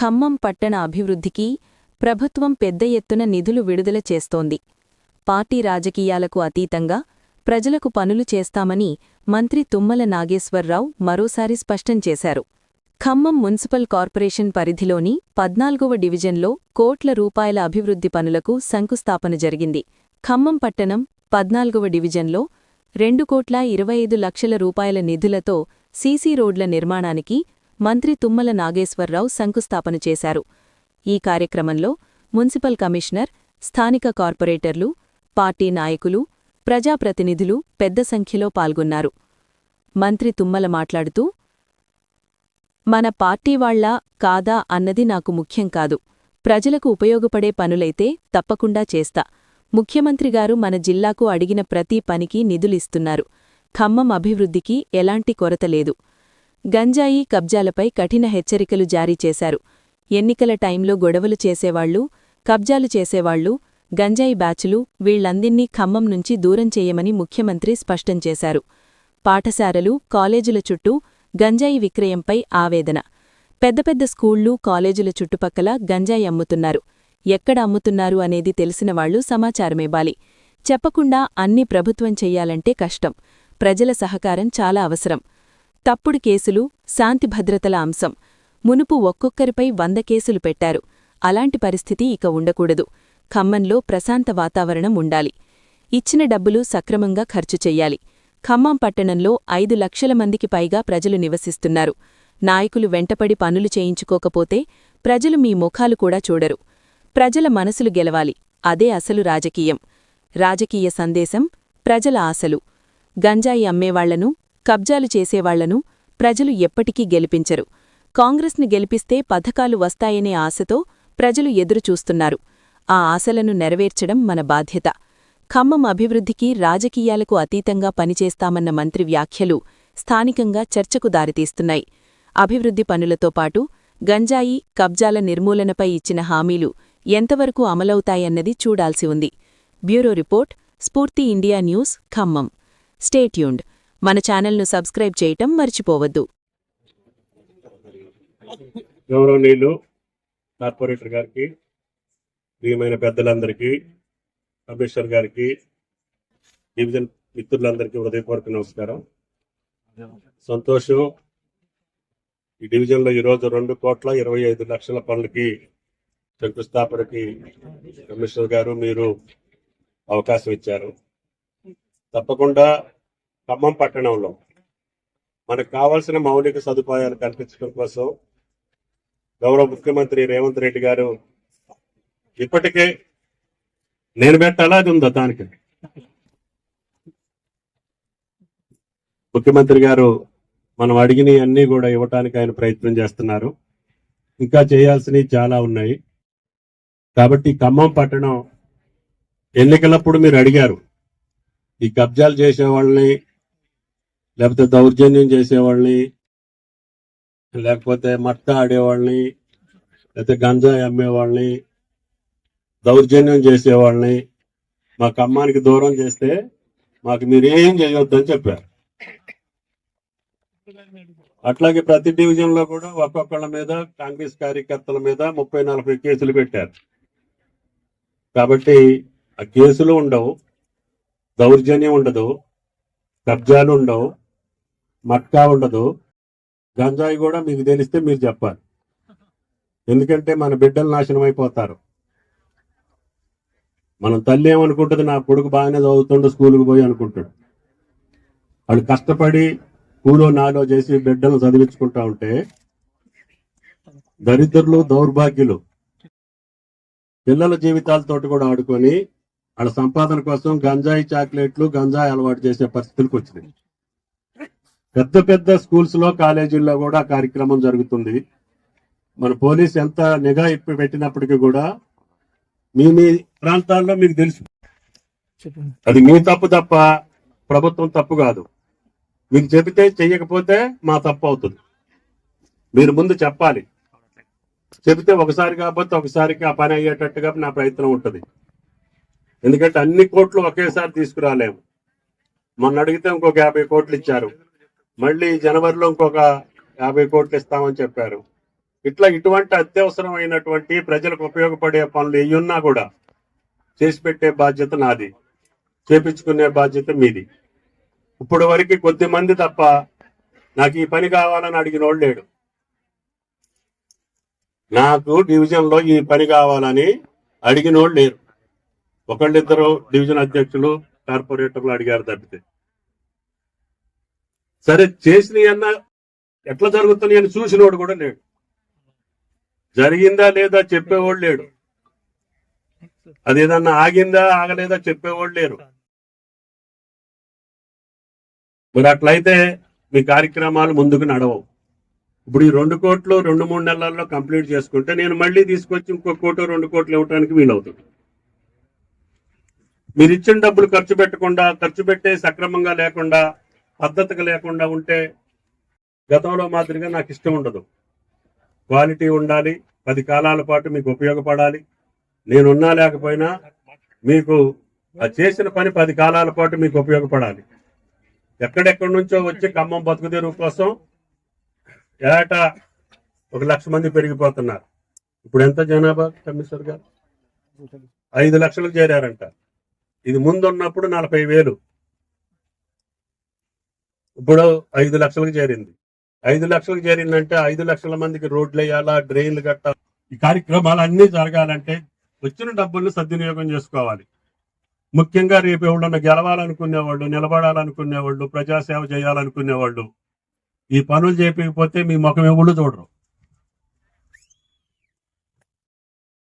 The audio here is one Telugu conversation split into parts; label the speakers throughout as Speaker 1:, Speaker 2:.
Speaker 1: ఖమ్మం పట్టణ అభివృద్ధికి ప్రభుత్వం పెద్ద ఎత్తున నిధులు విడుదల చేస్తోంది. పార్టీ రాజకీయాలకు అతీతంగా ప్రజలకు పనులు చేస్తామని మంత్రి తుమ్మల నాగేశ్వరరావు మరోసారి స్పష్టం చేశారు. ఖమ్మం మున్సిపల్ కార్పొరేషన్ పరిధిలోని పద్నాలుగవ డివిజన్లో కోట్ల రూపాయల అభివృద్ధి పనులకు శంకుస్థాపన జరిగింది. ఖమ్మం పట్టణం పద్నాలుగవ డివిజన్లో రెండు కోట్ల ఇరవై ఐదు లక్షల రూపాయల నిధులతో సీసీ రోడ్ల నిర్మాణానికి మంత్రి తుమ్మల నాగేశ్వరరావు శంకుస్థాపన చేశారు. ఈ కార్యక్రమంలో మున్సిపల్ కమిషనర్ స్థానిక కార్పొరేటర్లు పార్టీ నాయకులు ప్రజాప్రతినిధులు పెద్ద సంఖ్యలో పాల్గొన్నారు. మంత్రి తుమ్మల మాట్లాడుతూ మన పార్టీ వాళ్ళా కాదా అన్నది నాకు ముఖ్యం కాదు. ప్రజలకు ఉపయోగపడే పనులైతే తప్పకుండా చేస్తా. ముఖ్యమంత్రిగారు మన జిల్లాకు అడిగిన ప్రతి పనికి నిధులిస్తున్నారు. ఖమ్మం అభివృద్ధికి ఎలాంటి కొరత లేదు. గంజాయి కబ్జాలపై కఠిన హెచ్చరికలు జారీ చేశారు. ఎన్నికల టైంలో గొడవలు చేసేవాళ్ళు కబ్జాలు చేసేవాళ్ళు గంజాయి బ్యాచులు వీళ్ళందిన్నీ ఖమ్మం నుంచి దూరం చేయమని ముఖ్యమంత్రి స్పష్టం చేశారు. పాఠశాలలు కాలేజీల చుట్టూ గంజాయి విక్రయంపై ఆవేదన. పెద్ద పెద్ద స్కూళ్ళు కాలేజీల చుట్టుపక్కల గంజాయి అమ్ముతున్నారు. ఎక్కడ అమ్ముతున్నారు అనేది తెలిసినవాళ్ళు సమాచారమివ్వాలి. చెప్పకుండా అన్ని ప్రభుత్వం చెయ్యాలంటే కష్టం. ప్రజల సహకారం చాలా అవసరం. తప్పుడు కేసులు శాంతి భద్రతల అంశం. మునుపు ఒక్కొక్కరిపై వంద కేసులు పెట్టారు. అలాంటి పరిస్థితి ఇక ఉండకూడదు. ఖమ్మంలో ప్రశాంత వాతావరణం ఉండాలి. ఇచ్చిన డబ్బులు సక్రమంగా ఖర్చు చెయ్యాలి ఖమ్మం పట్టణంలో ఐదు లక్షల మందికి పైగా ప్రజలు నివసిస్తున్నారు. నాయకులు వెంటపడి పనులు చేయించుకోకపోతే ప్రజలు మీ ముఖాలు కూడా చూడరు. ప్రజల మనసులు గెలవాలి. అదే అసలు రాజకీయం. రాజకీయ సందేశం ప్రజల ఆశలు. గంజాయి అమ్మేవాళ్ళను కబ్జాలు చేసేవాళ్ళను ప్రజలు ఎప్పటికీ గెలిపించరు. కాంగ్రెస్ను గెలిపిస్తే పథకాలు వస్తాయనే ఆశతో ప్రజలు ఎదురుచూస్తున్నారు. ఆ ఆశలను నెరవేర్చడం మన బాధ్యత. ఖమ్మం అభివృద్ధికి రాజకీయాలకు అతీతంగా పనిచేస్తామన్న మంత్రి వ్యాఖ్యలు స్థానికంగా చర్చకు దారితీస్తున్నాయి. అభివృద్ధి పనులతో పాటు గంజాయి కబ్జాల నిర్మూలనపై ఇచ్చిన హామీలు ఎంతవరకు అమలవుతాయన్నది చూడాల్సి ఉంది. Bureau report Spoorthi India news Khammam. Stay tuned మన ఛానల్ను సబ్స్క్రైబ్ చేయటం మర్చిపోవద్దు.
Speaker 2: గౌరవనీయులు కార్పొరేటర్ గారికి ప్రియమైన పెద్దలందరికీ కమిషనర్ గారికి డివిజన్ మిత్రులందరికీ హృదయపూర్వక నమస్కారం. సంతోషం ఈ డివిజన్లో ఈరోజు రెండు కోట్ల ఇరవై ఐదు లక్షల పనులకి శంకుస్థాపనకి కమిషనర్ గారు మీరు అవకాశం ఇచ్చారు. తప్పకుండా ఖమ్మం పట్టణంలో. మనకు కావాల్సిన మౌలిక సదుపాయాలు కల్పించడం కోసం గౌరవ ముఖ్యమంత్రి రేవంత్ రెడ్డి గారు ఇప్పటికే నేను పెట్టాలా అది ఉందా దానికి? ముఖ్యమంత్రి గారు మనం అడిగిన అన్ని కూడా ఇవ్వటానికి ఆయన ప్రయత్నం చేస్తున్నారు. ఇంకా చేయాల్సినవి చాలా ఉన్నాయి. కాబట్టి ఖమ్మం పట్టణం ఎన్నికలప్పుడు మీరు అడిగారు. ఈ కబ్జాలు చేసే వాళ్ళని లేకపోతే దౌర్జన్యం చేసేవాళ్ళని లేకపోతే మట్ట ఆడేవాళ్ళని లేకపోతే గంజాయి అమ్మేవాళ్ళని దౌర్జన్యం చేసేవాళ్ళని మా కమ్మానికి దూరం చేస్తే మాకు మీరేం చేయొద్దని చెప్పారు. అట్లాగే ప్రతి డివిజన్లో కూడా ఒక్కొక్కళ్ళ మీద కాంగ్రెస్ కార్యకర్తల మీద ముప్పై నలభై కేసులు పెట్టారు. కాబట్టి ఆ కేసులు ఉండవు దౌర్జన్యం ఉండదు కబ్జాలు ఉండవు. మట్కా ఉండదు. గంజాయి కూడా మీకు తెలిస్తే మీరు చెప్పాలి. ఎందుకంటే మన బిడ్డలు నాశనం అయిపోతారు. మనం తల్లి ఏమనుకుంటుంది? నా కొడుకు బాగానే చదువుతుండు స్కూల్కి పోయి అనుకుంటాడు. వాడు కష్టపడి కూలో నాలో చేసి బిడ్డను చదివించుకుంటా ఉంటే దరిద్రులు దౌర్భాగ్యులు పిల్లల జీవితాలతోటి కూడా ఆడుకొని వాళ్ళ సంపాదన కోసం గంజాయి చాక్లెట్లు గంజాయి అలవాటు చేసే పరిస్థితులకు వచ్చినాయి. పెద్ద పెద్ద స్కూల్స్లో కాలేజీల్లో కూడా కార్యక్రమం జరుగుతుంది. మన పోలీస్ ఎంత నిఘా ఇప్పి పెట్టినప్పటికీ కూడా మీ మీ ప్రాంతాల్లో మీకు తెలుసు. అది మీ తప్పు తప్ప ప్రభుత్వం తప్పు కాదు. మీకు చెబితే చెయ్యకపోతే మా తప్పు అవుతుంది. మీరు ముందు చెప్పాలి. చెబితే ఒకసారి కాకపోతే ఒకసారికి ఆ పని అయ్యేటట్టుగా నా ప్రయత్నం ఉంటుంది. ఎందుకంటే అన్ని కోట్లు ఒకేసారి తీసుకురాలేము. మొన్న అడిగితే ఇంకొక యాభై కోట్లు ఇచ్చారు. మళ్ళీ జనవరిలో ఇంకొక యాభై కోట్లు ఇస్తామని చెప్పారు. ఇట్లా ఇటువంటి అత్యవసరమైనటువంటి ప్రజలకు ఉపయోగపడే పనులు ఏయున్నా కూడా చేసి పెట్టే బాధ్యత నాది చేపించుకునే బాధ్యత మీది. ఇప్పుడు వరకు కొద్ది మంది తప్ప నాకు ఈ పని కావాలని అడిగిన వాళ్ళు లేడు. నాకు డివిజన్లో ఈ పని కావాలని అడిగిన వాళ్ళు లేరు. ఒకళ్ళిద్దరు డివిజన్ అధ్యక్షులు కార్పొరేటర్లు అడిగారు తప్పితే. సరే చేసినవి అన్న ఎట్లా జరుగుతున్నాయి అని చూసినోడు కూడా లేడు. జరిగిందా లేదా చెప్పేవాడు లేడు. అదేదన్నా ఆగిందా ఆగలేదా చెప్పేవాడు లేరు. మరి అట్లయితే మీ కార్యక్రమాలు ముందుకు నడవవు. ఇప్పుడు ఈ రెండు కోట్లు రెండు మూడు నెలల్లో కంప్లీట్ చేసుకుంటే నేను మళ్ళీ తీసుకొచ్చి ఇంకో కోటు రెండు కోట్లు ఇవ్వడానికి వీలవుతుంది. మీరు ఇచ్చిన డబ్బులు ఖర్చు పెట్టకుండా ఖర్చు పెట్టే సక్రమంగా లేకుండా పద్ధతిగా లేకుండా ఉంటే గతంలో మాదిరిగా నాకు ఇష్టం ఉండదు. క్వాలిటీ ఉండాలి పది కాలాల పాటు మీకు ఉపయోగపడాలి. నేనున్నా లేకపోయినా మీకు చేసిన పని పది కాలాల పాటు మీకు ఉపయోగపడాలి. ఎక్కడెక్కడి నుంచో వచ్చి ఖమ్మం బతుకుదేరు కోసం ఏటా ఒక లక్ష మంది పెరిగిపోతున్నారు. ఇప్పుడు ఎంత జనాభా కమిషనర్ గారు? ఐదు లక్షలకు చేరారంట. ఇది ముందున్నప్పుడు నలభై వేలు. ఇప్పుడు ఐదు లక్షలకు చేరింది. ఐదు లక్షలకు చేరిందంటే ఐదు లక్షల మందికి రోడ్లు వేయాలా డ్రైన్లు కట్టాలి? ఈ కార్యక్రమాలు అన్ని జరగాలంటే వచ్చిన డబ్బుల్ని సద్వినియోగం చేసుకోవాలి. ముఖ్యంగా రేపు ఎవడన్నా గెలవాలనుకునేవాళ్ళు నిలబడాలనుకునేవాళ్ళు ప్రజాసేవ చేయాలనుకునేవాళ్ళు ఈ పనులు చేయకపోతే మీ ముఖం ఎవళ్ళు చూడరు.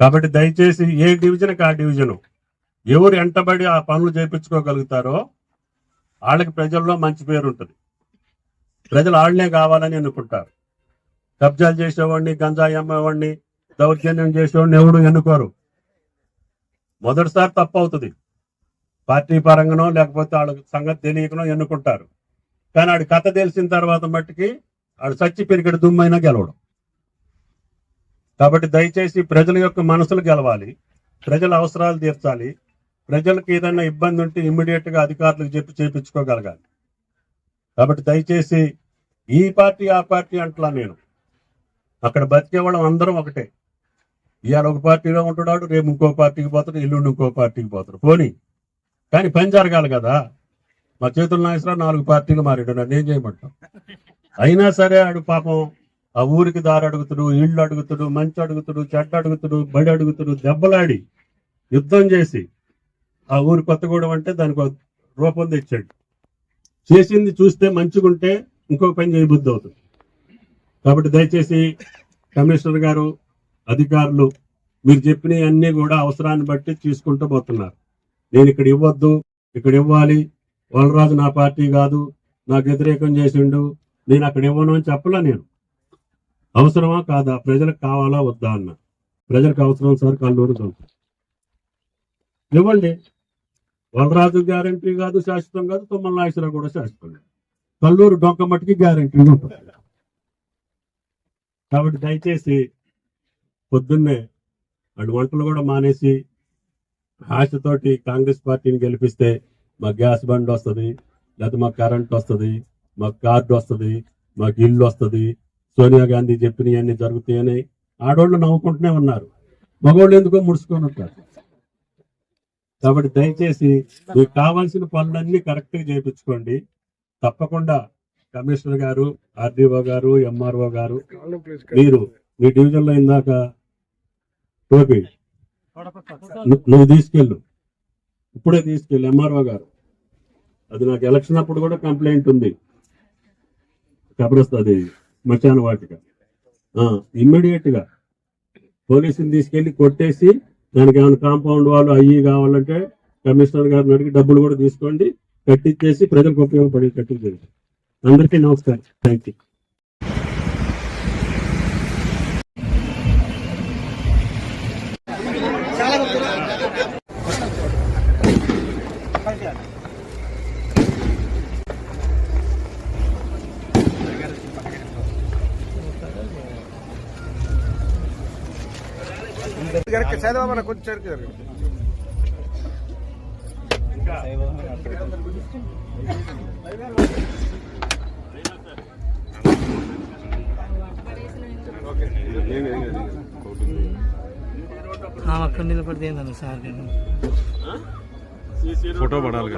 Speaker 2: కాబట్టి దయచేసి ఏ డివిజన్కి ఆ డివిజను? ఎవరు ఎంటబడి ఆ పనులు చేయించుకోగలుగుతారో వాళ్ళకి ప్రజల్లో మంచి పేరు ఉంటుంది. ప్రజలు వాళ్ళనే కావాలని ఎన్నుకుంటారు. కబ్జాలు చేసేవాడిని గంజాయి అమ్మేవాడిని దౌర్జన్యం చేసేవాడిని ఎవడు ఎన్నుకోరు. మొదటిసారి తప్పు అవుతుంది. పార్టీ పరంగానో లేకపోతే వాళ్ళ సంగతి తెలియకనో ఎన్నుకుంటారు. కానీ ఆడి కథ తెలిసిన తర్వాత మట్టుకి ఆడు చచ్చి పెరిగడు దుమ్మైనా గెలవడం. కాబట్టి దయచేసి ప్రజల యొక్క మనసులు గెలవాలి. ప్రజల అవసరాలు తీర్చాలి. ప్రజలకు ఏదైనా ఇబ్బంది ఉంటే ఇమ్మీడియట్గా అధికారులకు చెప్పి చేపించుకోగలగాలి. కాబట్టి దయచేసి ఈ పార్టీ ఆ పార్టీ అంటలా నేను. అక్కడ బతికేవాళ్ళం అందరం ఒకటే. ఇవాళ ఒక పార్టీలో ఉంటున్నాడు రేపు ఇంకో పార్టీకి పోతాడు ఎల్లుండి ఇంకో పార్టీకి పోతాడు. పోనీ. కానీ పని జరగాలి కదా. మా చేతుల నాగేశ్వరరావు నాలుగు పార్టీలు మారాడు నన్ను ఏం చేయమంటాం అయినా సరే ఆడు పాపం ఆ ఊరికి దారి అడుగుతుడు ఇళ్ళు అడుగుతుడు మంచి అడుగుతుడు చెడ్డ అడుగుతుడు బడి అడుగుతుడు దెబ్బలాడి యుద్ధం చేసి ఆ ఊరు కొత్తగూడెం అంటే దానికి రూపం తెచ్చాడు. చేసింది చూస్తే మంచిగుంటే ఇంకో పని చేయబుద్ధి అవుతుంది. కాబట్టి దయచేసి కమిషనర్ గారు అధికారులు మీరు చెప్పినవి అన్ని కూడా అవసరాన్ని బట్టి తీసుకుంటూ పోతున్నారు. నేను ఇక్కడ ఇవ్వద్దు ఇక్కడ ఇవ్వాలి. వలరాజు నా పార్టీ కాదు నాకు వ్యతిరేకం చేసిండు నేను అక్కడ ఇవ్వను అని చెప్పలే నేను. అవసరమా కాదా? ప్రజలకు కావాలా వద్దా అన్న. ప్రజలకు అవసరం సార్ కల్లూరు ఇవ్వండి. వలరాజు గ్యారంటీ కాదు శాశ్వతం కాదు తుమ్మల నాగేశ్వరరావు కూడా శాశ్వతం కాదు. కల్లూరు డొంక మట్టికి గ్యారంటీ ఉంటుంది. కాబట్టి దయచేసి పొద్దున్నే అటు వంటలు కూడా మానేసి ఆశతోటి కాంగ్రెస్ పార్టీని గెలిపిస్తే మాకు గ్యాస్ బండ్ వస్తుంది లేకపోతే మాకు కరెంట్ వస్తుంది మాకు కార్డు వస్తుంది మాకు ఇల్లు వస్తుంది. సోనియా గాంధీ చెప్పినవన్నీ జరుగుతాయని ఆడోళ్ళు నవ్వుకుంటూనే ఉన్నారు. మగవాళ్ళు ఎందుకో ముడుచుకొని ఉంటారు. కాబట్టి దయచేసి మీకు కావాల్సిన పనులన్నీ కరెక్ట్గా చేయించుకోండి. తప్పకుండా కమిషనర్ గారు ఆర్డీఓ గారు ఎంఆర్ఓ గారు మీరు మీ డివిజన్లో ఇందాక టోపీ నువ్వు తీసుకెళ్ళు. ఇప్పుడే తీసుకెళ్ళు ఎంఆర్ఓ గారు. అది నాకు ఎలక్షన్ అప్పుడు కూడా కంప్లైంట్ ఉంది. కబరస్తది మచాన వాటిక. ఇమ్మీడియట్గా పోలీసుని తీసుకెళ్ళి కొట్టేసి దానికి ఏమైనా కాంపౌండ్ వాళ్ళు అయ్యి e కావాలంటే కమిషనర్ గారిని అడిగి డబ్బులు కూడా తీసుకోండి కట్టించేసి ప్రజలకు ఉపయోగపడే కట్టించండి అందరికీ నమస్కారం. థ్యాంక్ యూ
Speaker 3: జరగ చదవమన్న కొంచెం జరగ జరగ ఓకే
Speaker 4: ఆమె అక్కడ నిలబడితే సార్ నేను
Speaker 3: ఫోటో పడాలి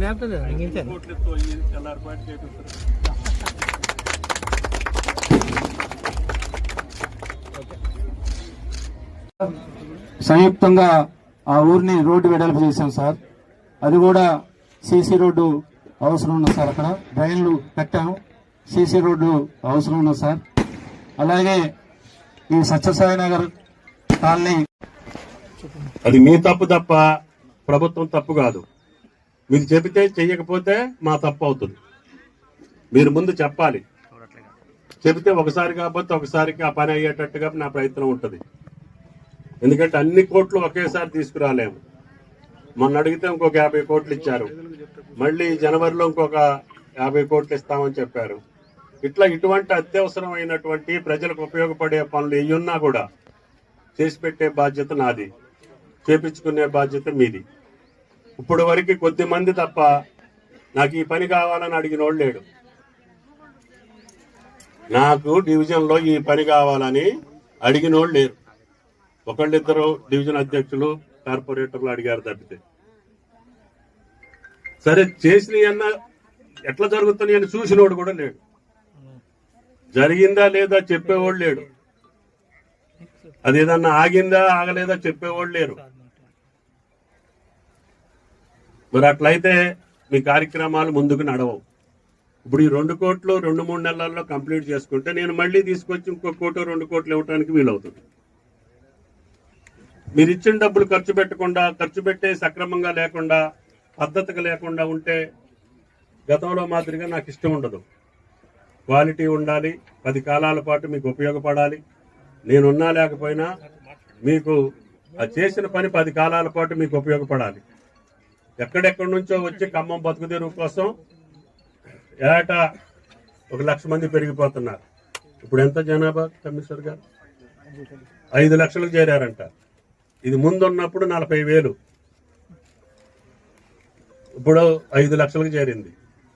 Speaker 4: ల్యాప్టాప్?
Speaker 5: సంయుక్తంగా ఆ ఊరిని రోడ్డు వెడల్పు చేశాం సార్. అది కూడా సీసీ రోడ్డు అవసరం ఉంది సార్ అక్కడ. డ్రైన్లు కట్టాము. సీసీ రోడ్డు అవసరం ఉంది సార్. అలాగే ఈ సత్యసాయి నగర్ కాలనీ
Speaker 2: అది మీ తప్పు తప్ప ప్రభుత్వం తప్పు కాదు. మీరు చెబితే చెయ్యకపోతే మా తప్పు అవుతుంది. మీరు ముందు చెప్పాలి. చెబితే ఒకసారి కాకపోతే ఒకసారికి ఆ పని అయ్యేటట్టుగా నా ప్రయత్నం ఉంటుంది. ఎందుకంటే అన్ని కోట్లు ఒకేసారి తీసుకురాలేము. మొన్న అడిగితే ఇంకొక యాభై కోట్లు ఇచ్చారు. మళ్ళీ జనవరిలో ఇంకొక యాభై కోట్లు ఇస్తామని చెప్పారు. ఇట్లా ఇటువంటి అత్యవసరమైనటువంటి ప్రజలకు ఉపయోగపడే పనులు ఏయున్నా కూడా చేసి పెట్టే బాధ్యత నాది. చేపించుకునే బాధ్యత మీది. ఇప్పుడు వరకు కొద్ది మంది తప్ప నాకు ఈ పని కావాలని అడిగిన వాళ్ళు లేడు. నాకు డివిజన్లో ఈ పని కావాలని అడిగిన వాళ్ళు లేరు. ఒకళ్ళిద్దరు డివిజన్ అధ్యక్షులు కార్పొరేటర్లు అడిగారు తప్పితే. సరే చేసినవి అన్న ఎట్లా జరుగుతున్నాయి అని చూసినోడు కూడా లేడు. జరిగిందా లేదా చెప్పేవాడు లేడు. అది ఏదన్నా ఆగిందా ఆగలేదా చెప్పేవాళ్ళు లేరు. మరి అట్లయితే మీ కార్యక్రమాలు ముందుకు నడవవు. ఇప్పుడు ఈ రెండు కోట్లు రెండు మూడు నెలల్లో కంప్లీట్ చేసుకుంటే నేను మళ్ళీ తీసుకొచ్చి ఇంకో కోటి రెండు కోట్లు ఇవ్వడానికి వీలవుతుంది. మీరు ఇచ్చిన డబ్బులు ఖర్చు పెట్టకుండా ఖర్చు పెట్టే సక్రమంగా లేకుండా పద్ధతిగా లేకుండా ఉంటే గతంలో మాదిరిగా నాకు ఇష్టం ఉండదు. క్వాలిటీ ఉండాలి పది కాలాల పాటు మీకు ఉపయోగపడాలి. నేనున్నా లేకపోయినా మీకు ఆ చేసిన పని పది కాలాల పాటు మీకు ఉపయోగపడాలి. ఎక్కడెక్కడి నుంచో వచ్చి ఖమ్మం బతుకు తెరువు కోసం ఏటా ఒక లక్ష మంది పెరిగిపోతున్నారు. ఇప్పుడు ఎంత జనాభా కమిషనర్ గారు? ఐదు లక్షలకు చేరారంట. ఇది ముందున్నప్పుడు నలభై వేలు. ఇప్పుడు ఐదు లక్షలకు చేరింది.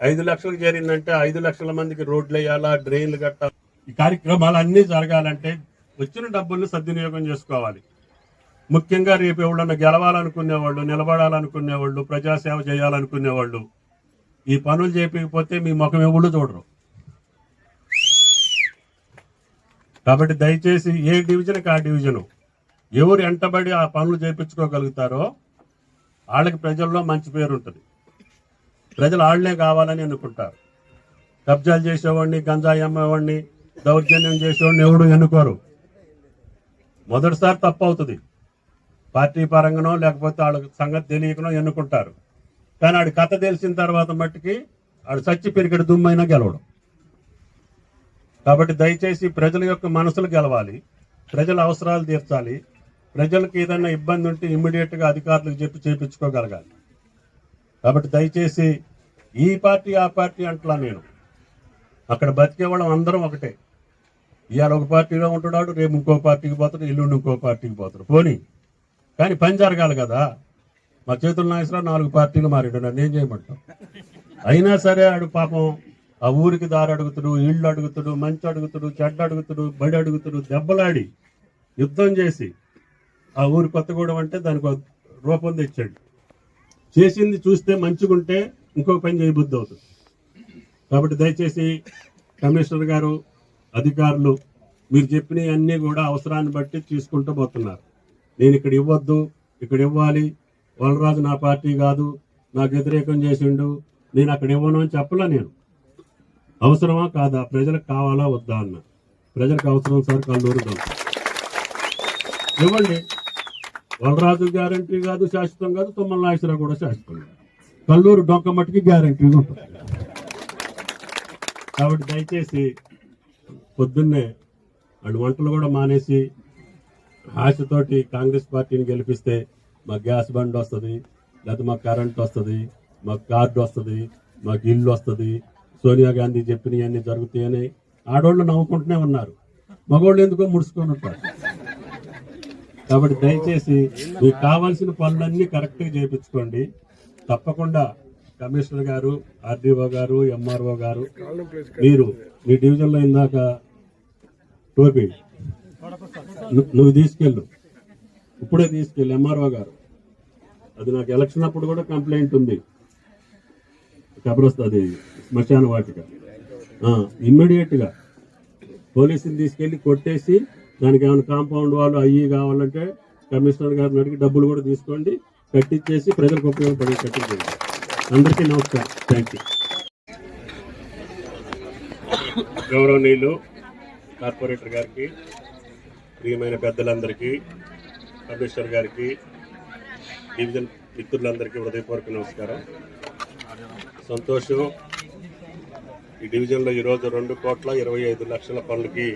Speaker 2: ఐదు లక్షలకు చేరిందంటే ఐదు లక్షల మందికి రోడ్లు వేయాలా డ్రైన్లు కట్టాలి? ఈ కార్యక్రమాలు అన్నీ జరగాలంటే వచ్చిన డబ్బుల్ని సద్వినియోగం చేసుకోవాలి. ముఖ్యంగా రేపు ఎవడన్నా గెలవాలనుకునేవాళ్ళు నిలబడాలనుకునేవాళ్ళు ప్రజాసేవ చేయాలనుకునేవాళ్ళు ఈ పనులు చేయకపోతే మీ ముఖం ఎవళ్ళు చూడరు. కాబట్టి దయచేసి ఏ డివిజన్కి ఆ డివిజను? ఎవరు ఎంటబడి ఆ పనులు చేయించుకోగలుగుతారో వాళ్ళకి ప్రజల్లో మంచి పేరు ఉంటుంది. ప్రజలు ఆళ్ళే కావాలని అనుకుంటారు. కబ్జాలు చేసేవాడిని గంజాయి అమ్మేవాడిని దౌర్జన్యం చేసేవాడిని ఎవడు ఎన్నుకోరు. మొదటిసారి తప్పు అవుతుంది. పార్టీ పరంగానో లేకపోతే వాళ్ళకి సంగతి తెలియకనో ఎన్నుకుంటారు. కానీ ఆడి కథ తెలిసిన తర్వాత మట్టుకి ఆడు చచ్చి పెరిగడు దుమ్మైనా గెలవడం. కాబట్టి దయచేసి ప్రజల యొక్క మనసులు గెలవాలి. ప్రజల అవసరాలు తీర్చాలి. ప్రజలకు ఏదైనా ఇబ్బంది ఉంటే ఇమ్మీడియట్గా అధికారులకు చెప్పి చేపించుకోగలగాలి. కాబట్టి దయచేసి ఈ పార్టీ ఆ పార్టీ అంటలా నేను. అక్కడ బతికేవాళ్ళం అందరం ఒకటే. ఇవాళ ఒక పార్టీలో ఉంటున్నాడు రేపు ఇంకో పార్టీకి పోతాడు ఎల్లుండి ఇంకో పార్టీకి పోతాడు. పోనీ. కానీ పని జరగాలి కదా. మా చేతుల నాగేశ్వరరావు నాలుగు పార్టీలు మారాడు నన్ను ఏం చేయమంటాం. అయినా సరే ఆడు పాపం ఆ ఊరికి దారి అడుగుతాడు ఇళ్ళు అడుగుతాడు మంచి అడుగుతాడు చెడ్డ అడుగుతాడు బడి అడుగుతాడు దెబ్బలాడి యుద్ధం చేసి ఆ ఊరు కొత్తగూడెం అంటే దానికి రూపం తెచ్చాడు. చేసింది చూస్తే మంచిగుంటే ఇంకొక పని చేయబుద్ధి అవుతుంది. కాబట్టి దయచేసి కమిషనర్ గారు అధికారులు మీరు చెప్పినవి అన్నీ కూడా అవసరాన్ని బట్టి తీసుకుంటూ పోతున్నారు. నేను ఇక్కడ ఇవ్వద్దు ఇక్కడ ఇవ్వాలి. వలరాజు నా పార్టీ కాదు నాకు వ్యతిరేకం చేసిండు నేను అక్కడ ఇవ్వను అని చెప్పలే నేను. అవసరమా కాదా? ప్రజలకు కావాలా వద్దా అన్న. ప్రజలకు అవసరం సార్ కల్లూరు ఇవ్వండి. వలరాజు గ్యారంటీ కాదు శాశ్వతం కాదు తుమ్మల నాగేశ్వరరావు కూడా శాశ్వతం కాదు. కల్లూరు డొంక మట్టికి గ్యారంటీ ఉంటుంది. కాబట్టి దయచేసి పొద్దున్నే వాళ్ళు వంటలు కూడా మానేసి ఆశతోటి కాంగ్రెస్ పార్టీని గెలిపిస్తే మాకు గ్యాస్ బండ్ వస్తుంది లేకపోతే మాకు కరెంట్ వస్తుంది మాకు కార్డు వస్తుంది మాకు ఇల్లు వస్తుంది. సోనియా గాంధీ చెప్పినవన్నీ జరుగుతాయని ఆడవాళ్ళు నవ్వుకుంటూనే ఉన్నారు. మగవాళ్ళు ఎందుకో ముడుచుకొని ఉంటారు. కాబట్టి దయచేసి మీకు కావాల్సిన పనులన్నీ కరెక్ట్గా చేయించుకోండి. తప్పకుండా కమిషనర్ గారు ఆర్డీఓ గారు ఎంఆర్ఓ గారు మీరు మీ డివిజన్లో ఇందాక టోపీ నువ్వు తీసుకెళ్ళు. ఇప్పుడే తీసుకెళ్ళు ఎంఆర్ఓ గారు. అది నాకు ఎలక్షన్ అప్పుడు కూడా కంప్లైంట్ ఉంది. కబరస్తుంది శ్మశాన వాటిక. ఇమ్మీడియట్గా పోలీసుని తీసుకెళ్ళి కొట్టేసి దానికి ఏమైనా కాంపౌండ్ వాళ్ళు అయ్యి e కావాలంటే కమిషనర్ గారిని అడిగి డబ్బులు కూడా తీసుకోండి కట్టించేసి ప్రజలకు ఉపయోగపడే కట్టించండి అందరికీ నమస్కారం. థ్యాంక్ యూ గౌరవనీయులు కార్పొరేటర్ గారికి ప్రియమైన పెద్దలందరికీ కమిషనర్ గారికి డివిజన్ మిత్రులందరికీ హృదయపూర్వక నమస్కారం. సంతోషం ఈ డివిజన్లో ఈరోజు రెండు కోట్ల ఇరవై ఐదు లక్షల పనులకి